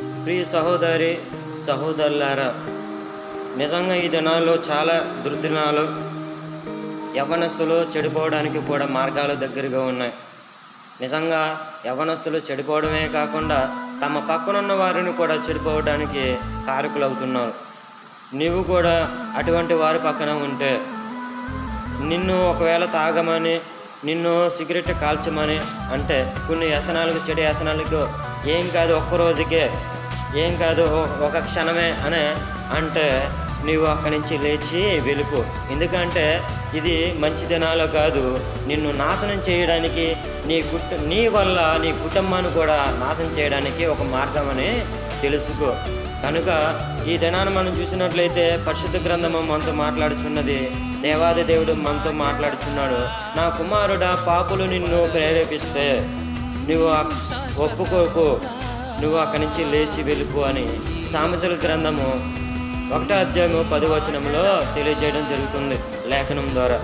ప్రియ సహోదరి సహోదరులారా నిజంగా ఈ దినాల్లో చాలా దుర్దినాలు యవనస్తులు చెడిపోవడానికి కూడా మార్గాలు దగ్గరగా ఉన్నాయి. నిజంగా యవనస్తులు చెడిపోవడమే కాకుండా తమ పక్కనున్న వారిని కూడా చెడిపోవడానికి కారకులవుతున్నారు. నీవు కూడా అటువంటి వారి పక్కన ఉంటే నిన్ను ఒకవేళ తాగమని నిన్ను సిగరెట్ కాల్చమని అంటే కొన్ని వ్యసనాలకు చెడు వ్యసనాలకు ఏం కాదు ఒక్క రోజుకే ఏం కాదు ఒక క్షణమే అని అంటే నీవు అక్కడి నుంచి లేచి వెలుపు. ఎందుకంటే ఇది మంచి దినాలు కాదు నిన్ను నాశనం చేయడానికి నీ కుట నీ వల్ల నీ కుటుంబాన్ని కూడా నాశనం చేయడానికి ఒక మార్గం అని తెలుసుకో. కనుక ఈ దినాన్ని మనం చూసినట్లయితే పరిశుద్ధ గ్రంథము మనతో మాట్లాడుచున్నది దేవాది దేవుడు మనతో మాట్లాడుచున్నాడు. నా కుమారుడా పాపులు నిన్ను ప్రేరేపిస్తే నువ్వు ఒప్పుకోకు నువ్వు అక్కడి నుంచి లేచి వెళ్ళిపో అని సామెతల గ్రంథము ఒకటో అధ్యాయము పది వచనంలో తెలియజేయడం జరుగుతుంది లేఖనం ద్వారా.